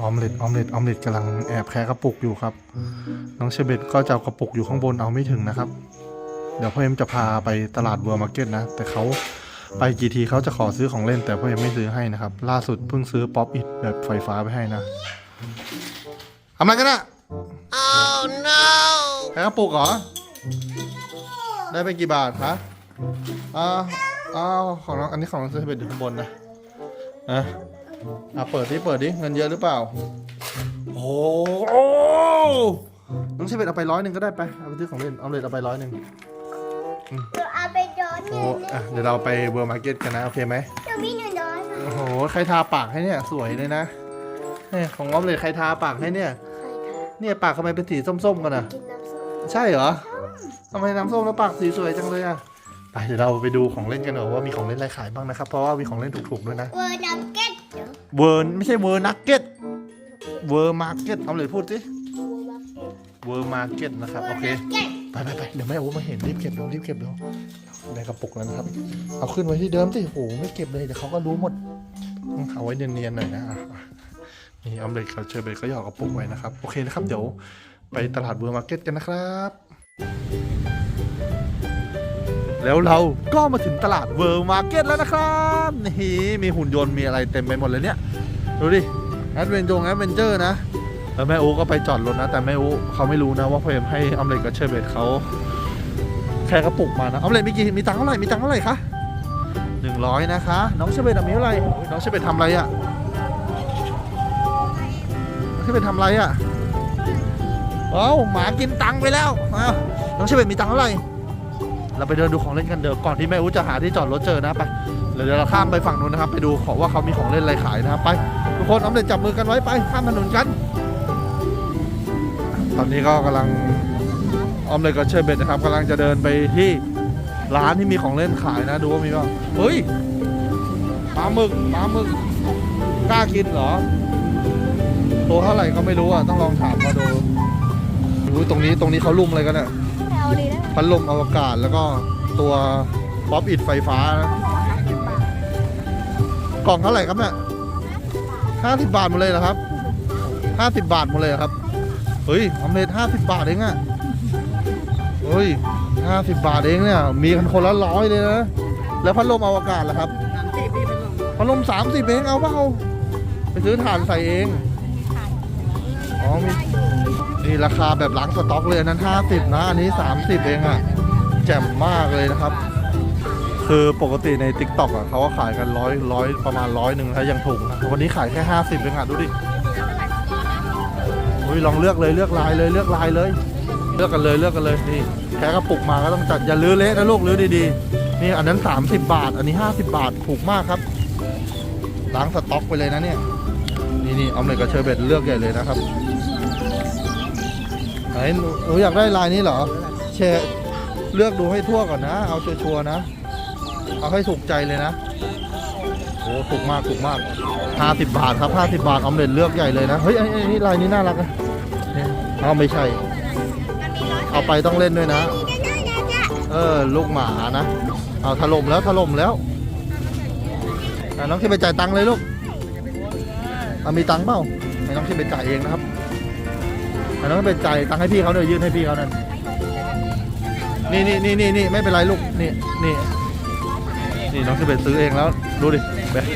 ออมเล็ตออมเล็ตออมเล็ตกำลังแอบแคะกระปุกอยู่ครับ น้องเชเบตก็จะเอากระปุกอยู่ข้างบนเอาไม่ถึงนะครับ เดี๋ยวพ่อเอ็มจะพาไปตลาดเวอร์มาร์เก็ตนะ แต่เขาไปกี่ทีเขาจะขอซื้อของเล่น แต่พ่อเอ็มไม่ซื้อให้นะครับ ล่าสุดเพิ่งซื้อป๊อปอิดแบบไฟฟ้าไปให้นะทำอะไรกันอะ Oh no! แค่กระปุกเหรอ ได้ไปกี่บาทคะอ้าว อ้าวของน้องอันนี้ของน้องเชเบตอยู่ข้างบนนะอะอะเปิดดิเปิดดิเงินเยอะหรือเปล่า โอ้โหน้องเชเบตเอาไปร้อยหนึ่งก็ได้ไปเอาไปซื้อของเล่นเอาเลยเอาไปร้อยหนึ่งเดี๋ยวเอาไปย้อนโอ้เงินอะเดี๋ยวเราไปเวอร์มาร์เก็ตกันนะโอเคไหมเดี๋ยวมีหนึ่งร้อยมาโอ้โหใครทาปากให้เนี่ยสวยเลยนะเนี่ยของออมเลยใครทาปากให้เนี่ยใครคะเนี่ยปากทำไมเป็นสีส้มๆกันอะ กินน้ำส้มใช่เหรอทำไมน้ำส้มแล้วปากสีสวยจังเลยอะ ไปเดี๋ยวเราไปดูของเล่นกันหน่อยว่ามีของเล่นอะไรขายบ้างนะครับ เพราะว่ามีของเล่นถูกๆด้วยนะ เวอร์นักเก็ตเดี๋ยวเวิร์นไม่ใช่เวิร์นักเก็ต เวิร์มาร์เก็ตเอาเลยพูดสิ เวอร์นักเก็ตเวิร์มาร์เก็ตนะครับโอเค เก็ตไปไปไปเดี๋ยวแม่โอ้มาเห็นรีบเก็บเร็วรีบเก็บเร็วในกระปุกแล้วนะครับ เอาขึ้นไว้ที่เดิมสิโอ้โหไม่เก็บเลยเดี๋ยวเขาก็รู้หมดต้องเอาไว้เนียนๆหน่อยนะอะอะนี่ออมเล็ตเขาเชอร์เบตก็หยอกกระปุกไว้นะครับ โอเคนะครับ เดี๋ยวไปตลาดเวอร์มาร์เก็ตกันนะครับ แล้วเราก็มาถึงตลาดเวอร์มาร์เก็ตแล้วนะครับนี่มีหุ่นยนต์มีอะไรเต็มไปหมดเลยเนี่ยดูดิแอดเวนจงแอดเวนเจอร์นะแล้วแม่อูก็ไปจอดรถนะ แต่แม่อูเขาไม่รู้นะว่าพ่อเอ็มให้ออมเล็ตกับเชอร์เบตเขาแค่กระปุกมานะออมเล็ตมีกี่มีตังเท่าไหร่มีตังเท่าไหร่คะหนึ่งร้อยนะคะ น้องเชอร์เบตมีเท่าไหร่น้องเชอร์เบตทำอะไรอะน้องเชอร์เบตทำอะไรอะเอ้าหมากินตังไปแล้วน้องเชอร์เบตมีตังเท่าไหร่ เราไปเดินดูของเล่นกันเดี๋ยวก่อนที่แม่อูจะหาที่จอดรถเจอนะไปเดี๋ยวเราข้ามไปฝั่งนู้นนะครับ ไปดูขอว่าเขามีของเล่นอะไรขายนะครับไปทุกคนออมเล็ตจับมือกันไว้ไปข้ามถนนกัน ตอนนี้ก็กำลังออมเลยกับเชอร์เบตนะครับกำลังจะเดินไปที่ร้านที่มีของเล่นขายนะดูว่ามีบ้างเฮ้ยปลาหมึกปลาหมึกกล้ากินเหรอตัวเท่าไหร่ก็ไม่รู้อะต้องลองถามมาดูดูตรงนี้ตรงนี้เขาลุ่มอะไรกันเนี่ย เอาดีนะพัดลมอวกาศแล้วก็ตัวป๊อปอิดไฟฟ้านะกล่องเท่าไหร่ครับเนี่ยห้าสิบบาทหมดเลยเหรอครับห้าสิบบาทหมดเลยเหรอครับ เฮ้ยออมเล็ตห้าสิบบาทเองอะเฮ้ยห้าสิบบาทเองเนี่ย มีกันคนละร้อยเลยนะ แล้วพัดลมอวกาศล่ะครับ พัดลมสามสิบเองเอาเปล่าไปซื้อถ่านใส่เอง อ๋อมี นี่ราคาแบบล้างสต็อกเลยนั้นห้าสิบนะ อันนี้สามสิบเองอะแจ่มมากเลยนะครับ คือปกติใน t ิ k t o k อะเขาก็ขายกันร้อยร้อยประมาณร้อยหนึ่งถ้ายังถูกนะวันนี้ขายแค่ห้าสิบเองอะดูดิอุ้ยลองเลือกเลยเลือกลายเลยเลือกลายเลย เลือกกันเลยเลือกกันเลยนี่แค่กระปุกมาก็ต้องจัดอย่าลื้อเละนะลูกลื้อดีๆ นี่อันนั้น 30 บาท อันนี้ 50 บาทถูกมากครับล้างสต็อกไปเลยนะเนี่ย นี่นี่เอาเลยกับเชอร์เบตเลือกใหญ่เลยนะครับ ไหนหนูหนูอยากได้ลายนี้เหรอเชร์เลือกดูให้ทั่วก่อนนะ เอาชัวร์ๆนะ เอาให้ถูกใจเลยนะโอ้ถูกมากถูกมาก50บาทครับ50บาทออมเล็ตเลือกใหญ่เลยนะ เฮ้ยไอ้ไอ้นี่ลายนี้น่ารักนะเนี่ยเอาไม่ใช่ เอาไปต้องเล่นด้วยนะ เออ ลูกหมานะ เอาถล่มแล้วถล่มแล้วอะน้องที่ไปจ่ายตังค์เลยลูกมีตังค์เปล่าให้น้องที่ไปจ่ายเองนะครับ ให้น้องที่ไปจ่ายตังค์ให้พี่เขาเดี๋ยวยื่นให้พี่เขานั่นนี่นี่นี่นี่นี่ไม่เป็นไรลูกนี่นี่นี่น้องที่ไปซื้อเองแล้วดูดิแบงค์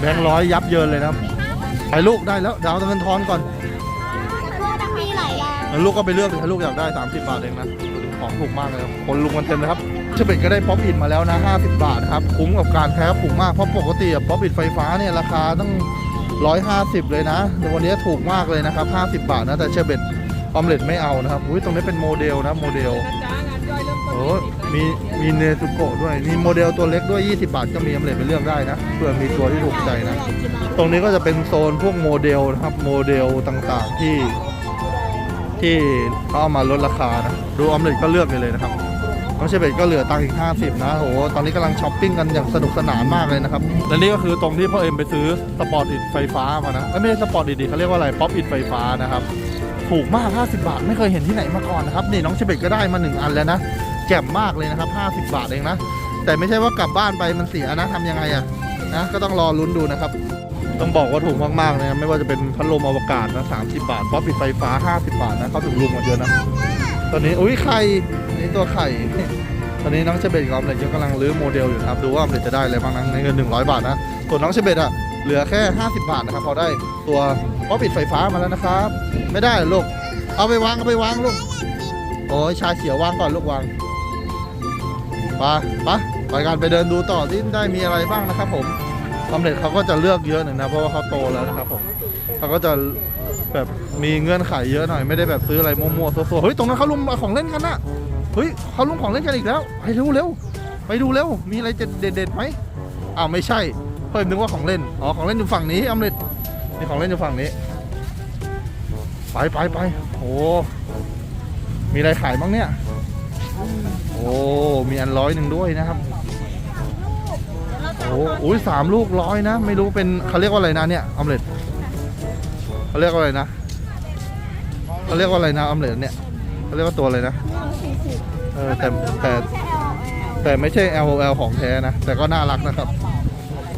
แบงค์ร้อยยับเยินเลยนะครับไปลูกได้แล้วเดี๋ยวเอาเงินทอนก่อนมีหลายอย่างแล้วลูกก็ไปเลือกดิถ้าลูกอยากได้ 30 บาทเองนะของถูกมากเลยครับคนลุงกันเต็มเลยครับเชเบตก็ได้ป๊อปอินมาแล้วนะ 50 บาทครับคุ้มกับการแพ้ถูกมากเพราะปกติอะป๊อปอินไฟฟ้าเนี่ยราคาตั้ง150 เลยนะแต่วันนี้ถูกมากเลยนะครับ 50 บาทนะแต่เชเบต ออมเล็ตไม่เอานะครับอุ้ยตรงนี้เป็นโมเดลนะโมเดลโอ้มีมีเนซุโกะด้วย มีโมเดลตัวเล็กด้วย 20 บาทก็มีออมเล็ตไปเลือกได้นะเพื่อมีตัวที่ถูกใจนะ ตรงนี้ก็จะเป็นโซนพวกโมเดลนะครับโมเดลต่างๆที่ ที่เขาเอามาลดราคานะดูออมเล็ตก็เลือกเลยเลยนะครับน้องเชเบตก็เหลือตังค์อีก 50 นะโอ้โหตอนนี้กำลังช้อปปิ้งกันอย่างสนุกสนานมากเลยนะครับ และนี่ก็คือตรงที่พ่อเอ็มไปซื้อสปอร์ตอิดไฟฟ้ามานะไม่ใช่สปอร์ตอิดดิเขาเรียกว่าอะไร ป๊อปอิดไฟฟ้านะครับ ถูกมาก 50 บาท ไม่เคยเห็นที่ไหนมาก่อนนะครับ นี่น้องเชเบตก็ได้มา 1 อันแล้วนะแจ่มมากเลยนะครับ 50 บาทเองนะ แต่ไม่ใช่ว่ากลับบ้านไปมันเสียนะทำยังไงอะนะ ก็ต้องรอลุ้นดูนะครับ ต้องบอกว่าถูกมากๆเลยนะไม่ว่าจะเป็นพัดลมอวกาศนะ30 บาทป๊อปปิดไฟฟ้า 50 บาทนะเขาถึงรุมกันเยอะนะ ตอนนี้ อุ้ยไข่ นี่ตัวไข่ ตอนนี้น้องเชเบตกับออมเล็ตยังกำลังรื้อโมเดลอยู่นะครับ ดูว่าออมเล็ตจะได้อะไรบ้างนะในเงิน100 บาทนะ ส่วนน้องเชเบตอะ เหลือแค่ 50 บาทนะครับพอได้ตัวป๊อปปิดไฟฟ้ามาแล้วนะครับ ไม่ได้ลูกเอาไปวางเอาไปวางลูกโอ้ยชาเขียววางก่อนลูกวางไปไปไปกันไปเดินดูต่อที่ได้มีอะไรบ้างนะครับ ผมออมเล็ตเขาก็จะเลือกเยอะหน่อยนะเพราะว่าเขาโตแล้วนะครับผมเขาก็จะแบบมีเงื่อนไขเยอะหน่อยไม่ได้แบบซื้ออะไรมั่วๆซัวๆเฮ้ยตรงนั้นเขาลุมเอาของเล่นกันนะเฮ้ยเขาลุงของเล่นกันอีกแล้วไปเร็วเร็วไปดูเร็วมีอะไรเด็ดๆไหมอ้าวไม่ใช่ เพิ่มนึกว่าของเล่น อ๋อ ของเล่นอยู่ฝั่งนี้อำเร็จนี่ของเล่นอยู่ฝั่งนี้ ไปไปไปโอ้มีอะไรขายบ้างเนี่ย โอ้ มีอันร้อยหนึ่งด้วยนะครับ โอ้อุ้ยสามลูกร้อยนะ ไม่รู้เป็นเขาเรียกว่าอะไรนะเนี่ยอมเล็ตเขาเรียกว่าอะไรนะเขาเรียกว่าอะไรนะออมเล็ตเนี่ยเขาเรียกว่าตัวอะไรนะ เออแต่แต่แต่ไม่ใช่ L O L ของแท้นะ แต่ก็น่ารักนะครับ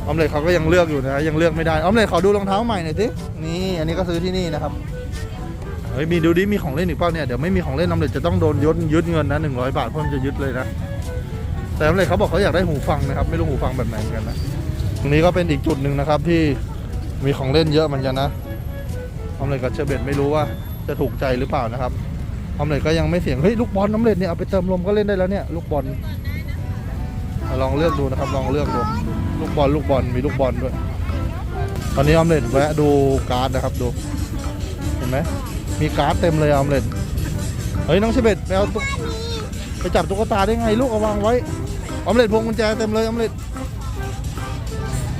ออมเล็ตเขาก็ยังเลือกอยู่นะยังเลือกไม่ได้ออมเล็ตขอดูรองเท้าใหม่หน่อยสินี่อันนี้ก็ซื้อที่นี่นะครับเฮ้ยมีดูดิมีของเล่นอีกเปล่าเนี่ยเดี๋ยวไม่มีของเล่นออมเล็ตจะต้องโดนยึดยึดเงินนะหนึ่งร้อยบาทเพราะมันจะยึดเลยนะแต่ออมเล็ตเขาบอกเขาอยากได้หูฟังนะครับไม่รู้หูฟังแบบไหนกันนะตรงนี้ก็เป็นอีกจุดหนึ่งนะครับที่มีของเล่นเยอะเหมือนกันนะออมเล็ตกับเชอร์เบตไม่รู้ว่าจะถูกใจหรือเปล่านะครับออมเล็ตก็ยังไม่เสียงเฮ้ยลูกบอลน้ำเล็ตเนี่ยเอาไปเติมลมก็เล่นได้แล้วเนี่ยลูกบอล ลองเลือกดูนะครับ ลองเลือกดู ลูกบอลลูกบอลมีลูกบอลด้วย ตอนนี้ออมเล็ตแวะดูการ์ดนะครับดู เห็นไหมมีการ์ดเต็มเลยออมเล็ตเฮ้ยน้องเชเบตไปเอาตุ๊กไปจับตุ๊กตาได้ไงลูกเอาวางไว้ออมเล็ตพวงกุญแจเต็มเลยออมเล็ต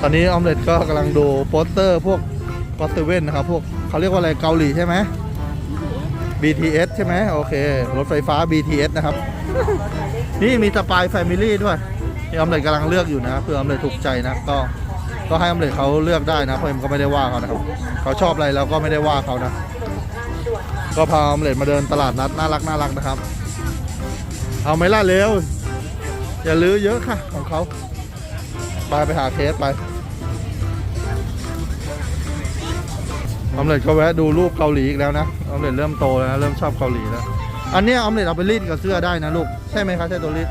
ตอนนี้ออมเล็ตก็กำลังดูโปสเตอร์พวกก็เซเว่นนะครับพวกเขาเรียกว่าอะไรเกาหลีใช่ไหม BTS ใช่ไหมโอเค รถไฟฟ้า BTS นะครับ นี่มีสปายแฟมิลี่ด้วย ออมเล็ตกำลังเลือกอยู่นะเพื่อออมเล็ตถูกใจนะก็ก็ให้ออมเล็ตเขาเลือกได้นะเพราะเอ็มก็ไม่ได้ว่าเขานะครับเขาชอบอะไรเราก็ไม่ได้ว่าเขานะ ก็พาออมเล็ตมาเดินตลาดนัดน่ารักน่ารักนะครับ เอาไม่ล่ะเร็วอย่าลื้อเยอะค่ะ ของเขาไปไปหาเคสไปออมเล็ตก็แวะดูรูปเกาหลีอีกแล้วนะออมเล็ตเริ่มโตแล้วนะเริ่มชอบเกาหลีแล้วอันนี้ออมเล็ตเอาไปรีดกับเสื้อได้นะลูกใช่ไหมครับใช่ตัวรีด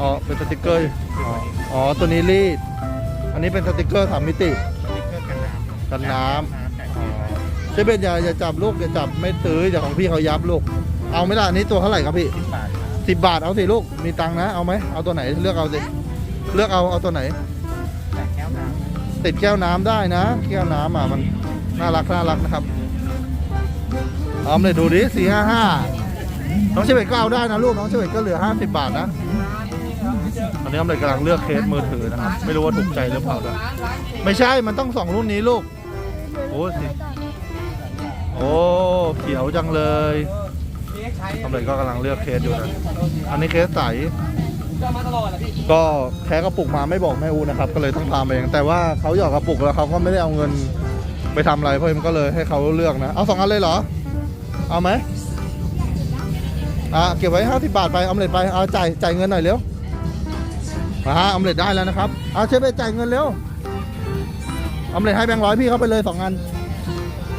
อ๋อ เป็นสติกเกอร์ อ๋ออ๋อ ตัวนี้รีด อันนี้เป็นสติกเกอร์สามมิติกันน้ำอ๋อใช่เป็นอย่าอย่าจับลูกอย่าจับไม่ซื้อเดี๋ยวของพี่เขายับลูก เอาไหมล่ะอันนี้ตัวเท่าไหร่ครับพี่สิบบาทเอาสิลูก มีตังค์นะ เอาไหมเอาตัวไหนเลือกเอาสิ เลือกเอาเอาตัวไหนติดแก้วน้ำได้นะ แก้วน้ำอะมันน่ารักน่ารักนะครับเอาเลยดูดิสี่ห้าห้าน้องเชเวตก็เอาได้นะลูกน้องเชเวตก็เหลือห้าสิบบาทนะต อนนี้ออมเลยกำลังเลือกเคสมือถือนะครับ ไม่รู้ว่าถูกใจหรือเปล่านะไม่ใช่มันต้องสองรุ่นนี้ลูก โอ้สิโอ้เขียวจังเลยออมเลยก็กำลังเลือกเคสอยู่นะอันนี้เคสใสก็แค่กระปุกมาไม่บอกแม่อูนะครับ ก็เลยต้องพามาเองแต่ว่าเขาหยอกกระปุกแล้วเขาก็ไม่ได้เอาเงินไปทำอะไรเพราะเอ็มก็เลยให้เขาเลือกนะ เอาสองอันเลยเหรอ เอาไหมอะเก็บไว้ห้าสิบบาทไปเอาเล็ดไปเอาจ่ายจ่ายเงินหน่อยเร็ว มาฮะเอาเล็ดได้แล้วนะครับเอาเชฟไปจ่ายเงินเร็วเอาเล็ดให้แบงค์ร้อยพี่เขาไปเลยสองอัน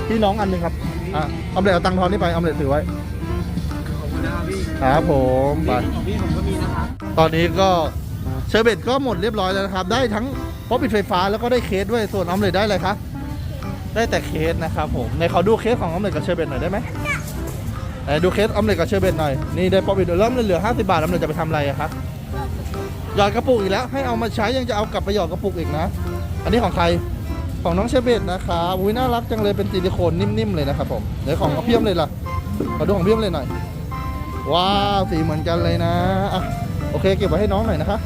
พี่น้องอันหนึ่งครับอะเอาเล็ดเอาตังค์ทอนนี่ไปเอาเล็ดถือไว้ครับผมไปตอนนี้ก็เชอร์เบตก็หมดเรียบร้อยแล้วนะครับ ได้ทั้งป๊อปปิดไฟฟ้าแล้วก็ได้เคสด้วยส่วนออมเล็ตได้อะไรคะได้แต่เคสนะครับผมในขอดูเคสของออมเล็ตกับเชอร์เบตหน่อยได้ไหมไหนดูเคสออมเล็ตกับเชอร์เบตหน่อยนี่ได้ป๊อปปิดเริ่มเหลือ50 บาทออมเล็ตจะไปทำอะไรอะครับ หยอดกระปุกอีกแล้ว ให้เอามาใช้ยังจะเอากลับไปหยอดกระปุกอีกนะ อันนี้ของใครของน้องเชอร์เบตนะครับอุ้ยน่ารักจังเลยเป็นซิลิโคนนิ่มๆเลยนะครับผมเดี๋ยวของพี่ออมเล็ตล่ะมาดูของพี่ออมเล็ตหน่อยว้าวสีเหมือนกันเลยนะอะโอเคเก็บไว้ให้น้องหน่อยนะคะ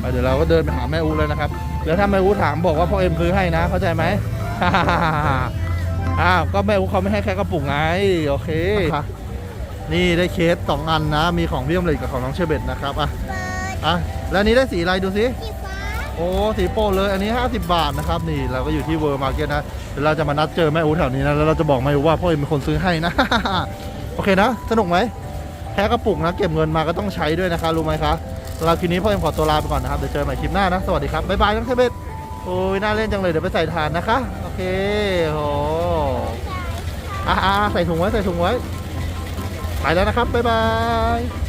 ไปเดี๋ยวเราก็เดินไปหาแม่อูเลยนะครับแล้วถ้าแม่อูถามบอกว่าพ่อเอ็มซื้อให้นะ เข้าใจไหมอ้าวก็แม่อูเขาไม่ให้แค่กระปุกไงโอเค นี่ได้เคสสองอันนะ มีของพี่อมเลยกับของน้องเชอร์เบตนะครับอะ อะแล้วอันนี้ได้สีอะไรดูสิ สีฟ้าโอ้สีโป้เลยอันนี้ 50 บาทนะครับนี่เราก็อยู่ที่เวอร์มาร์เก็ตนะเดี๋ยวเราจะมานัดเจอแม่อูแถวนี้นะแล้วเราจะบอกแม่อูว่าพ่อเอ็มเป็นคนซื้อให้นะ โอเคนะ สนุกไหมแค่กระปุกนะ เก็บเงินมาก็ต้องใช้ด้วยนะคะรู้ไหมคะสำหรับคลิปนี้พ่อเอ็มขอตัวลาไปก่อนนะครับเดี๋ยวเจอกันใหม่คลิปหน้านะสวัสดีครับบ๊ายบายน้องเทเบตโอ้ยน่าเล่นจังเลยเดี๋ยวไปใส่ทานนะคะโอเคโหอ่าใส่ถุงไว้ใส่ถุงไว้ไปแล้วนะครับบ๊ายบาย